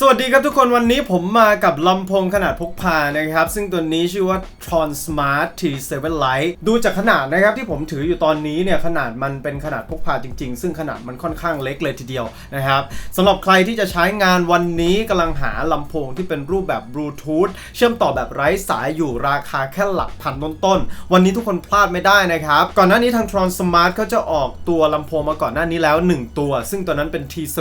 สวัสดีครับทุกคนวันนี้ผมมากับลำโพงขนาดพกพานะครับ ซึ่งตัวนี้ชื่อว่า Tron Smart T7 Lite ดูจากขนาดนะครับที่ผมถืออยู่ตอนนี้เนี่ยขนาดมันเป็นขนาดพกพาจริง ๆ ซึ่งขนาดมันค่อนข้างเล็กเลยทีเดียวนะครับสำหรับใครที่จะใช้งานวันนี้กำลังหาลำโพงที่เป็นรูปแบบบลูทูธเชื่อมต่อแบบไร้สายอยู่ราคาแค่หลักพันต้นๆวันนี้ทุกคนพลาดไม่ได้นะครับก่อนหน้านี้ทาง Tron Smart เขาจะออกตัวลำโพงมาก่อนหน้านี้แล้ว 1 ตัว ซึ่งตัวนั้นเป็น T7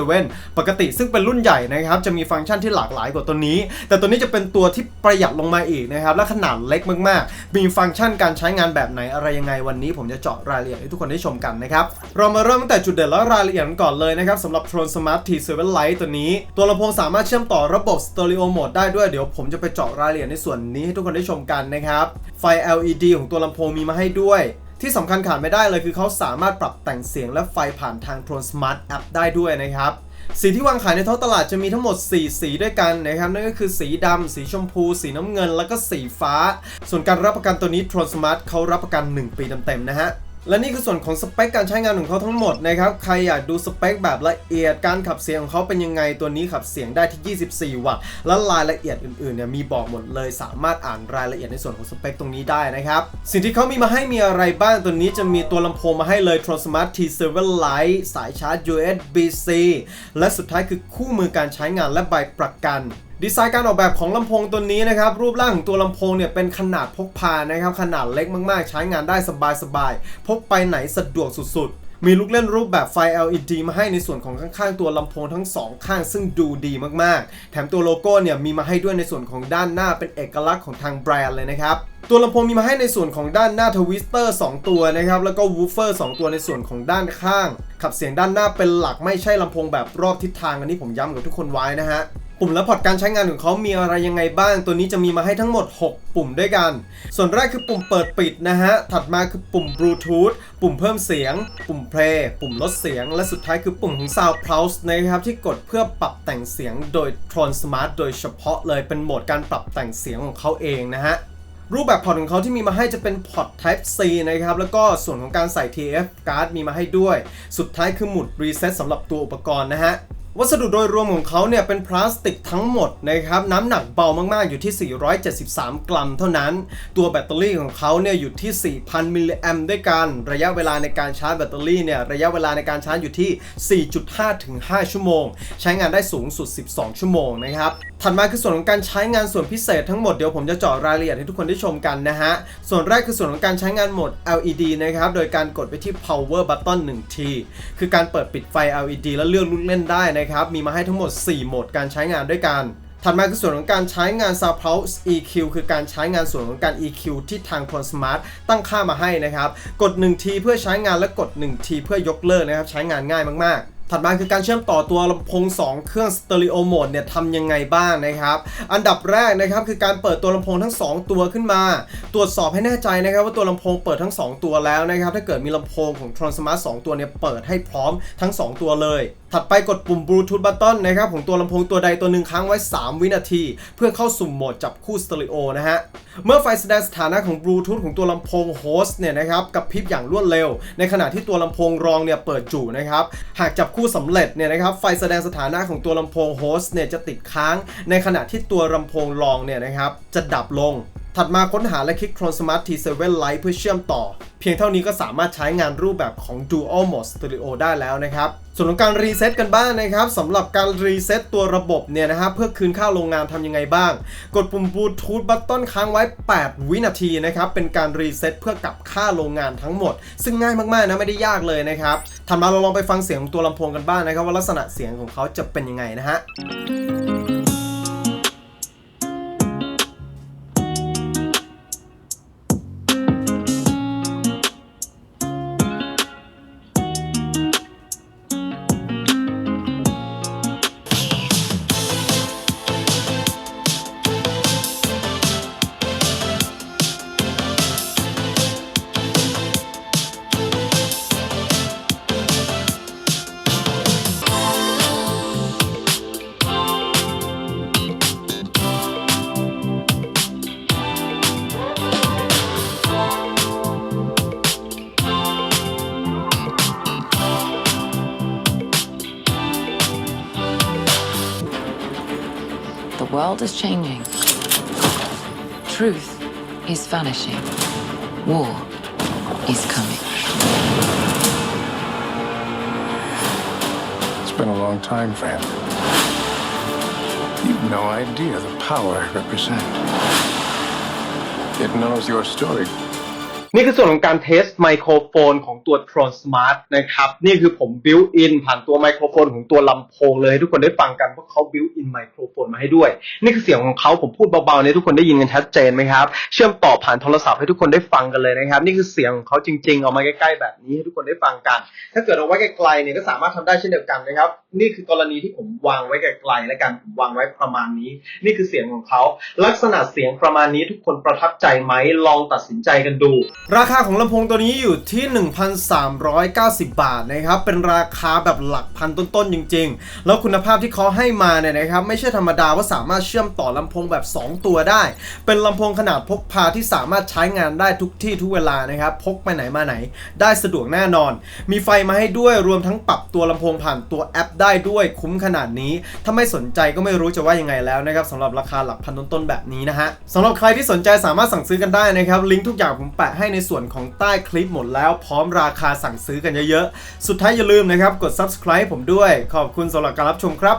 ปกติซึ่งเป็นรุ่นใหญ่นะครับจะมีฟังก์ชันที่หลากหลายกว่าตัวนี้ แต่ตัวนี้จะเป็นตัวที่ประหยัดลงมาอีกนะครับ และขนาดเล็กมากๆ มีฟังก์ชันการใช้งานแบบไหนอะไรยังไงวันนี้ ผมจะเจาะรายละเอียดให้ทุกคนได้ชมกันนะครับ เรามาเริ่มตั้งแต่จุดเด่นและรายละเอียดกันก่อนเลยนะครับสำหรับ Tron Smart T7 Lite ตัวนี้ ตัวลำโพงสามารถเชื่อมต่อระบบ Stereo Mode ได้ด้วยเดี๋ยวผมจะไปเจาะรายละเอียดในส่วนนี้ให้ทุกคนได้ชมกันนะครับไฟ LED ของตัวลำโพงมีมาให้ด้วยที่สำคัญขาดไม่ได้เลยคือเขาสามารถปรับแต่งเสียงและไฟผ่านทาง Tron Smart App ได้ด้วยนะครับ สีที่วางขายในท้องตลาดจะมีทั้งหมด 4 สีด้วยกันนะครับนั่นก็คือสีดำสีชมพู สีน้ำเงิน แล้วก็สีฟ้า ส่วนการรับประกันตัวนี้ Tron Smart เขารับประกัน 1 ปีเต็มๆนะฮะ และนี่คือส่วนของสเปคการใช้งานของเขาทั้งหมดนะครับ ใครอยากดูสเปคแบบละเอียด การขับเสียงของเขาเป็นยังไง ตัวนี้ขับเสียงได้ที่ 24 วัตต์ และรายละเอียดอื่นๆเนี่ยมีบอกหมดเลย สามารถอ่านรายละเอียดในส่วนของสเปคตรงนี้ได้นะครับ สิ่งที่เขามีมาให้มีอะไรบ้าง ตัวนี้จะมีตัวลำโพงมาให้เลย Tron Smart T7 Lite สายชาร์จ USB-C และสุดท้ายคือคู่มือการใช้งานและใบประกัน ดีไซน์การออกแบบของลำโพงตัวนี้นะครับ รูปร่างของตัวลำโพงเนี่ยเป็นขนาดพกพานะครับ ขนาดเล็กมากๆ ใช้งานได้สบายๆ พกไปไหนสะดวกสุดๆ มีลูกเล่นรูปแบบไฟ LED มาให้ในส่วนของข้างๆ ตัวลำโพงทั้งสองข้างซึ่งดูดีมากๆ แถมตัวโลโก้เนี่ยมีมาให้ด้วยในส่วนของด้านหน้าเป็นเอกลักษณ์ของทางแบรนด์เลยนะครับตัวลำโพงมีมาให้ในส่วนของด้านหน้าทวิสเตอร์ 2 ตัวนะครับ แล้วก็วูฟเฟอร์ 2 ตัวในส่วนของด้านข้าง ขับเสียงด้านหน้าเป็นหลักไม่ใช่ลำโพงแบบรอบทิศทางอันนี้ผมย้ำกับทุกคนไว้นะฮะ ปุ่มและพอร์ตการใช้งานของเขามีอะไรยังไงบ้าง ตัวนี้จะมีมาให้ทั้งหมด 6 ปุ่มด้วยกัน ส่วนแรกคือปุ่มเปิดปิดนะฮะ ถัดมาคือปุ่มบลูทูธ ปุ่มเพิ่มเสียง ปุ่มเพลย์ปุ่มลดเสียง และสุดท้ายคือปุ่มของ Sound Pulse นะครับที่กดเพื่อปรับแต่งเสียงโดย Tron Smart โดยเฉพาะเลยเป็นโหมดการปรับแต่งเสียงของเขาเองนะฮะรูปแบบพอร์ตของเขาที่มีมาให้จะเป็นพอร์ต Type C นะครับ แล้วก็ส่วนของการใส่ TF card มีมาให้ด้วย สุดท้ายคือหมุด Reset สำหรับตัวอุปกรณ์นะฮะ วัสดุโดยรวมของเขาเนี่ยเป็นพลาสติกทั้งหมดนะครับน้ำหนักเบามากๆอยู่ที่ 473 กรัมเท่านั้น ตัวแบตเตอรี่ของเขาเนี่ยอยู่ที่ 4,000 มิลลิแอมด้วยกัน ระยะเวลาในการชาร์จแบตเตอรี่เนี่ยระยะเวลาในการชาร์จอยู่ที่ 4.5 ถึง 5 ชั่วโมง ใช้งานได้สูงสุด 12 ชั่วโมงนะครับถัดมาคือส่วนของการใช้งานส่วนพิเศษทั้งหมดเดี๋ยวผมจะเจาะรายละเอียดให้ทุกคนได้ชมกันนะฮะ ส่วนแรกคือส่วนของการใช้งานโหมด LED นะครับ โดยการกดไปที่ power button 1 ที คือการเปิดปิดไฟ LED แล้วเลือกลูกเล่นได้นะครับ มีมาให้ทั้งหมด 4 โหมดการใช้งานด้วยกันถัดมาคือส่วนของการใช้งาน s u p Pulse EQ คือการใช้งานส่วนของการ EQ ที่ทาง Tron Smart ตั้งค่ามาให้นะครับ กด 1 ทีเพื่อใช้งานและกด 1 ทีเพื่อยกเลิกนะครับ ใช้งานง่ายมากๆ ถัดมาคือการเชื่อมต่อตัวลำโพง 2 เครื่องสเตอริโอโหมดเนี่ยทำยังไงบ้างนะครับ อันดับแรกนะครับคือการเปิดตัวลำโพงทั้ง 2 ตัวขึ้นมา ตรวจสอบให้แน่ใจนะครับว่าตัวลำโพงเปิดทั้ง 2 ตัวแล้วนะครับ ถ้าเกิดมีลำโพงของ Tron Smart 2 ตัวเนี่ยเปิดให้พร้อมทั้ง 2 ตัวเลยถัดไปกดปุ่ม Bluetooth button นะครับของตัวลำโพงตัวใดตัวหนึ่งค้างไว้ 3 วินาที เพื่อเข้าสู่โหมดจับคู่สเตอริโอนะฮะ เมื่อไฟแสดงสถานะของ Bluetooth ของตัวลำโพงโฮสต์เนี่ยนะครับกับพริบอย่างรวดเร็ว ในขณะที่ตัวลำโพงรองเนี่ยเปิดจู่นะครับ หากจับคู่สำเร็จเนี่ยนะครับไฟแสดงสถานะของตัวลำโพงโฮสต์เนี่ยจะติดค้าง ในขณะที่ตัวลำโพงรองเนี่ยนะครับจะดับลง ถัดมาค้นหาและคลิก Tron Smart T7 Lite เพื่อเชื่อมต่อ เพียงเท่านี้ก็สามารถใช้งานรูปแบบของ Dual Mode Stereo ได้แล้วนะครับ ส่วนของการรีเซ็ตกันบ้างนะครับสำหรับการรีเซ็ตตัวระบบเนี่ยนะครับเพื่อคืนค่าโรงงานทำยังไงบ้าง กดปุ่ม Bluetooth Button ค้างไว้ 8 วินาทีนะครับเป็นการรีเซ็ตเพื่อกลับค่าโรงงานทั้งหมด ซึ่งง่ายมากๆนะไม่ได้ยากเลยนะครับถัดมาเราลองไปฟังเสียงของตัวลำโพงกันบ้างนะครับว่าลักษณะเสียงของเขาจะเป็นยังไงนะฮะ world is changing. Truth is vanishing. War is coming. It's been a long time, friend. You've no idea the power I represent. It knows your story. นี่คือส่วนของการเทสไมโครโฟนของตัว Tron Smart นะครับ นี่คือผม built in ผ่านตัวไมโครโฟนของตัวลำโพงเลย ทุกคนได้ฟังกันเพราะเขา built in ไมโครโฟนมาให้ด้วย นี่คือเสียงของเขาผมพูดเบาๆเนี่ยทุกคนได้ยินกันชัดเจนไหมครับ เชื่อมต่อผ่านโทรศัพท์ให้ทุกคนได้ฟังกันเลยนะครับ นี่คือเสียงของเขาจริงๆ เอามาใกล้ๆแบบนี้ให้ทุกคนได้ฟังกัน ถ้าเกิดเอาไว้ไกลๆเนี่ยก็สามารถทำได้เช่นเดียวกันนะครับ นี่คือกรณีที่ผมวางไว้ไกลๆและกันผมวางไว้ประมาณนี้ นี่คือเสียงของเขา ลักษณะเสียงประมาณนี้ทุกคนประทับใจไหมลองตัดสินใจกันดูราคาของลำโพงตัวนี้อยู่ที่ 1,390 บาทนะครับ เป็นราคาแบบหลักพันต้นๆจริง ๆ แล้วคุณภาพที่เขาให้มาเนี่ยนะครับ ไม่ใช่ธรรมดาว่าสามารถเชื่อมต่อลำโพงแบบ 2 ตัวได้ เป็นลำโพงขนาดพกพาที่สามารถใช้งานได้ทุกที่ทุกเวลานะครับ พกไปไหนมาไหน ได้สะดวกแน่นอน มีไฟมาให้ด้วยรวมทั้งปรับตัวลำโพงผ่านตัวแอป ได้ด้วยคุ้มขนาดนี้ ถ้าไม่สนใจก็ไม่รู้จะว่ายังไงแล้วนะครับสำหรับราคาหลักพันต้นๆแบบนี้นะฮะสำหรับใครที่สนใจสามารถสั่งซื้อกันได้นะครับลิงก์ทุกอย่างผมแปะให้ให้ในส่วนของใต้คลิปหมดแล้วพร้อมราคาสั่งซื้อกันเยอะๆ สุดท้ายอย่าลืมนะครับ กด subscribe ผมด้วย ขอบคุณสำหรับการรับชมครับ